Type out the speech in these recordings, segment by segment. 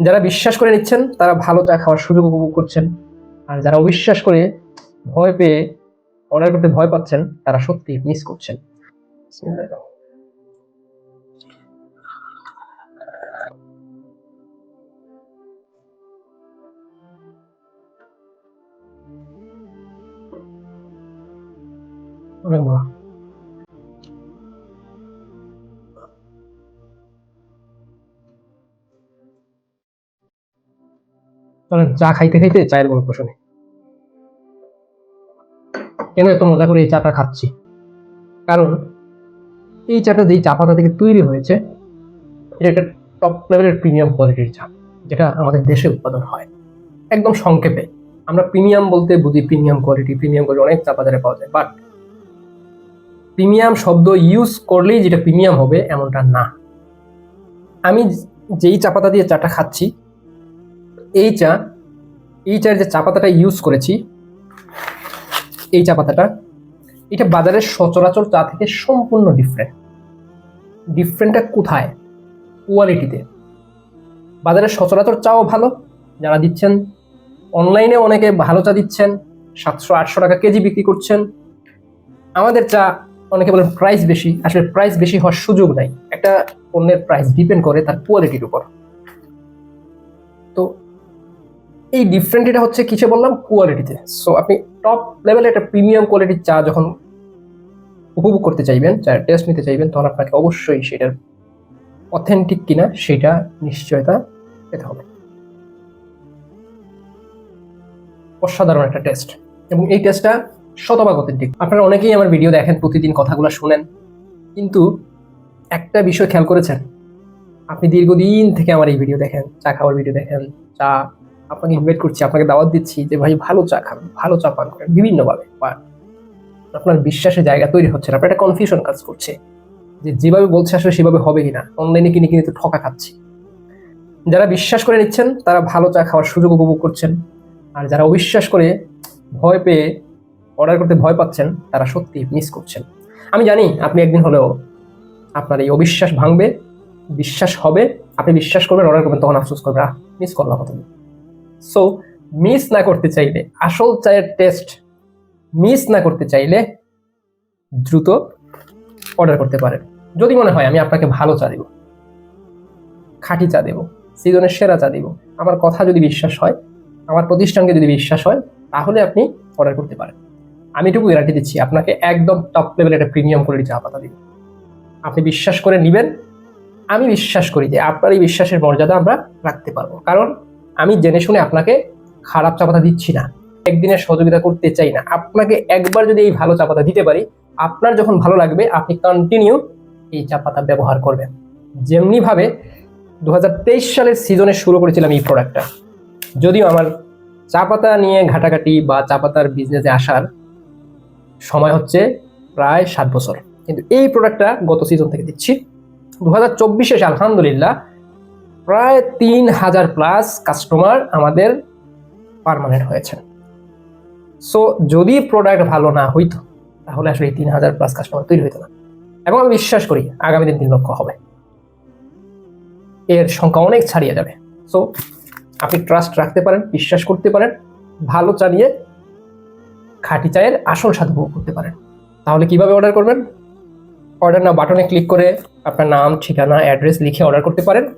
যারা বিশ্বাস করে নিচ্ছেন, তারা ভালো চা খাওয়ার সুযোগ উপভোগ করছেন। আর যারা অবিশ্বাস করে ভয় পেয়ে অর্ডার করতে ভয় পাচ্ছেন, তারা সত্যি মিস করছেন। অনেক ভালো চা খাইতে খাইতে চায়ের গল্প শুনি কেন এত মজা করে এই চাটা খাচ্ছি? কারণ এই চাটা যেই চা পাতা থেকে তৈরি হয়েছে, এটা একটা টপ লেভেলের প্রিমিয়াম কোয়ালিটির চা, যেটা আমাদের দেশে উৎপাদন হয়। একদম সংক্ষেপে। আমরা প্রিমিয়াম বলতে বুঝি প্রিমিয়াম কোয়ালিটি প্রিমিয়াম কোয়ালিটি অনেক চা বাজারে পাওয়া যায় বাট প্রিমিয়াম শব্দ ইউজ করলেই যেটা প্রিমিয়াম হবে এমনটা না। আমি যেই চা পাতা দিয়ে চাটা খাচ্ছি এই চা এই চায়ের যে চা পাতাটা ইউজ করেছি, এই চা পাতাটা, এটা বাজারের সচরাচর চা থেকে সম্পূর্ণ ডিফারেন্ট ডিফারেন্টটা কোথায়? কোয়ালিটিতে বাজারের সচরাচর চাও ভালো, যারা দিচ্ছেন অনলাইনে অনেকে ভালো চা দিচ্ছেন, সাতশো, আটশো টাকা কেজি বিক্রি করছেন। আমাদের চা অনেকে বলেন প্রাইস বেশি, আসলে প্রাইস বেশি হওয়ার সুযোগ নাই। একটা পণ্যের প্রাইস ডিপেন্ড করে তার কোয়ালিটির উপর। তো এই ডিফারেন্ট এটা হচ্ছে কিসে বললাম? কোয়ালিটিতে সো আপনি টপ লেভেলে একটা প্রিমিয়াম কোয়ালিটির চা যখন উপভোগ করতে চাইবেন চায়ের টেস্ট নিতে চাইবেন, তখন আপনাকে অবশ্যই সেটার অথেন্টিক কিনা সেটা নিশ্চয়তা পেতে হবে। অসাধারণ একটা টেস্ট এবং এই টেস্টটা শতভাগ অথেন্টিক আপনারা অনেকেই আমার ভিডিও দেখেন, প্রতিদিন কথাগুলো শুনেন। কিন্তু একটা বিষয় খেয়াল করেছেন? আপনি দীর্ঘদিন থেকে আমার এই ভিডিও দেখেন, চা খাওয়ার ভিডিও দেখেন, চা আপনাকে ইনভাইট করছি, আপনাকে দাওয়াত দিচ্ছি যে, ভাই, ভালো চা খান, ভালো চা পান করেন। বিভিন্নভাবে বাট আপনার বিশ্বাসের জায়গা তৈরি হচ্ছে না। আপনার একটা কনফিউশন কাজ করছে যে, যেভাবে বলছে আসলে সেভাবে হবে কিনা? অনলাইনে কিনে কিনে তো ঠকা খাচ্ছি। যারা বিশ্বাস করে নিচ্ছেন, তারা ভালো চা খাওয়ার সুযোগ উপভোগ করছেন। আর যারা অবিশ্বাস করে ভয় পেয়ে অর্ডার করতে ভয় পাচ্ছেন, তারা সত্যি মিস করছেন। আমি জানি আপনি একদিন হলেও আপনার এই অবিশ্বাস ভাঙবে, বিশ্বাস হবে, আপনি বিশ্বাস করবেন অর্ডার করবেন, তখন আফসোস করবেন মিস করলাম কত সো মিস না করতে চাইলে, আসল চায়ের টেস্ট মিস না করতে চাইলে দ্রুত অর্ডার করতে পারেন। যদি মনে হয়, আমি আপনাকে ভালো চা দেব, খাঁটি চা দেব সিজনের সেরা চা দেব, আমার কথা যদি বিশ্বাস হয়, আমার প্রতিষ্ঠানকে যদি বিশ্বাস হয়, তাহলে আপনি অর্ডার করতে পারেন। আমি এটুকু গ্যারান্টি দিচ্ছি, আপনাকে একদম টপ লেভেলের একটা প্রিমিয়াম কোয়ালিটি চা পাতা দিব। আপনি বিশ্বাস করে নেবেন, আমি বিশ্বাস করি যে আপনার এই বিশ্বাসের মর্যাদা আমরা রাখতে পারব। কারণ আমি জেনে শুনে আপনাকে খারাপ চা পাতা দিচ্ছি না। একদিনের সহযোগিতা করতে চাই না। আপনাকে একবার যদি এই ভালো চা পাতা দিতে পারি, আপনার যখন ভালো লাগবে, আপনি কন্টিনিউ এই চা পাতা ব্যবহার করবেন। যেমনিভাবে দু সালের সিজনে শুরু করেছিলাম এই প্রোডাক্টটা যদিও আমার চা পাতা নিয়ে ঘাটাঘাটি বা চা পাতার বিজনেসে আসার সময় হচ্ছে প্রায় সাত বছর। কিন্তু এই প্রোডাক্টটা গত সিজন থেকে দিচ্ছি। দু হাজার চব্বিশে আলহামদুলিল্লাহ প্রায় তিন হাজার প্লাস কাস্টমার আমাদের পারমানেন্ট হয়েছেন। সো যদি প্রোডাক্ট ভালো না হইতো, তাহলে আসলে তিন হাজার প্লাস কাস্টমার তৈরি হইতো না। এবং আমি বিশ্বাস করি, আগামী দিন তিন লক্ষ হবে। এর সংখ্যা অনেক ছাড়িয়ে যাবে। সো আপনি ট্রাস্ট রাখতে পারেন, বিশ্বাস করতে পারেন, ভালো চা নিয়ে খাঁটি চায়ের আসল স্বাদ উপভোগ করতে পারেন। তাহলে কীভাবে অর্ডার করবেন? অর্ডার না বাটনে ক্লিক করে আপনার নাম, ঠিকানা অ্যাড্রেস লিখে অর্ডার করতে পারেন।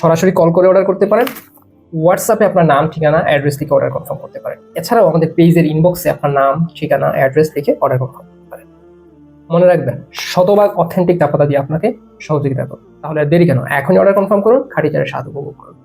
সরাসরি কল করে অর্ডার করতে পারেন। হোয়াটসঅ্যাপে আপনার নাম, ঠিকানা অ্যাড্রেস লিখে অর্ডার কনফার্ম করতে পারেন। এছাড়াও আমাদের পেজের ইনবক্সে আপনার নাম, ঠিকানা অ্যাড্রেস লিখে অর্ডার কনফার্ম করতে পারেন। মনে রাখবেন, শতভাগ অথেন্টিক দাপাতা দিয়ে আপনাকে সহযোগিতা করুন তাহলে আর দেরি কেন? এখনই অর্ডার কনফার্ম করুন, খাটি চারের স্বাদ উপভোগ করুন।